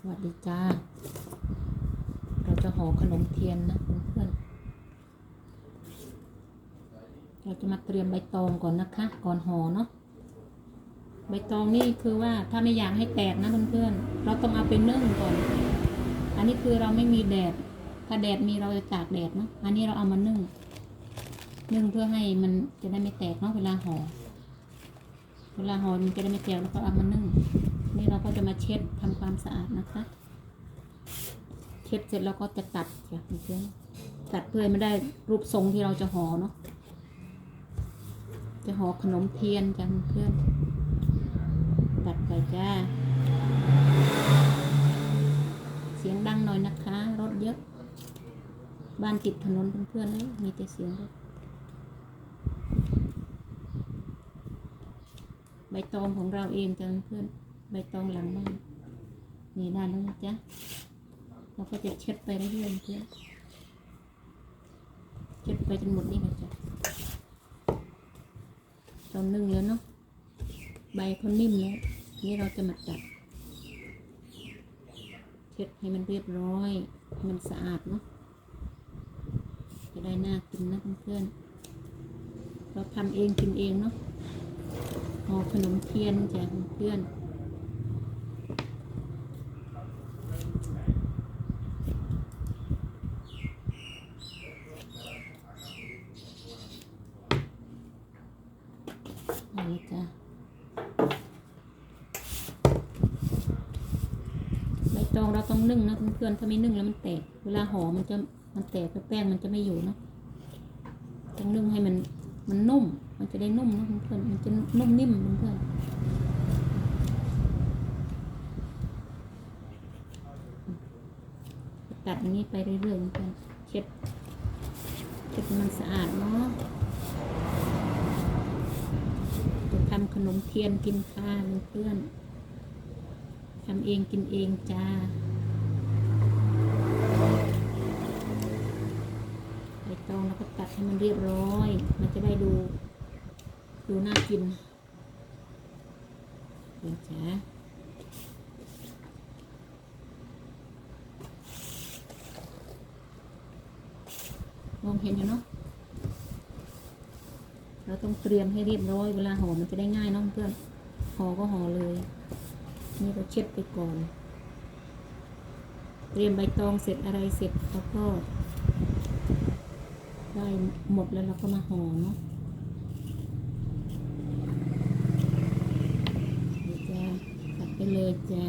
สวัสดีจ้า เราจะห่อขนมเทียนนะเพื่อนๆเราจะมาเตรียมใบตองก่อนนะคะ ก่อนห่อเนาะ ใบตองนี่คือว่าถ้าไม่อยากให้แตกนะเพื่อนๆ เราต้องเอาไปนึ่งก่อน อันนี้คือเราไม่มีแดด ถ้าแดดมีเราจะตากแดดเนาะ อันนี้เราเอามานึ่ง นึ่งเพื่อให้มันจะได้ไม่แตกเนาะเวลาห่อ เวลาห่อมันจะได้ไม่แตกแล้วก็เอามานึ่ง นี่เราก็จะมาเช็ดทำความสะอาดนะคะ เช็ดเสร็จแล้วก็จะตัดจ้ะเพื่อนตัดเพื่อให้มันได้รูปทรงที่เราจะห่อเนาะจะห่อขนมเทียนจ้ะเพื่อนตัดไปจ้า เสียงดังหน่อยนะคะ รถเยอะ บ้านติดถนนเพื่อนๆเลยมีแต่เสียงรถใบตองของเราเองจ้ะเพื่อน ใบตองหลังบ้านนี่ได้แล้วนะจ๊ะเราก็จะเช็ดไปเรื่อยๆเพื่อนเช็ดไปจนหมดนี่เลยจ้ะเรานึ่งแล้วเนาะใบเขานิ่มแล้วนี่เราจะมาตัดเช็ดให้มันเรียบร้อยให้มันสะอาดเนาะจะได้น่ากินนะเพื่อนๆเราทำเองกินเองเนาะห่อขนมเทียนจ้ะเพื่อน นี่จ้ะใบตองเราต้องนึ่งนะเพื่อนๆถ้าไม่นึ่งแล้วมันแตก เวลาห่อมันจะมันแตกแป้งมันจะไม่อยู่เนาะต้องนึ่งให้มันมันนุ่ม มันจะได้นุ่มนะเพื่อนๆมันจะนุ่มนิ่มเพื่อนตัดอย่างนี้ไปเรื่อยๆเพื่อนเช็ดเช็ดมันสะอาดเนาะจะทำขนมเทียนกินข้าวเพื่อนทำเองกินเองจ้าใบตองแล้วก็ตัดให้มันเรียบร้อย มันจะได้ดู ดูน่ากินเดี๋ยวจ้ะมองเห็นอยู่เนาะ เราต้องเตรียมให้เรียบร้อยเวลาห่อมันจะได้ง่ายเนาะเพื่อนห่อก็ห่อเลย นี่เราเช็ดไปก่อน เตรียมใบตองเสร็จอะไรเสร็จแล้วก็ได้หมดแล้วเราก็มาห่อเนาะนี่จ้าตัดไปเลยจ้า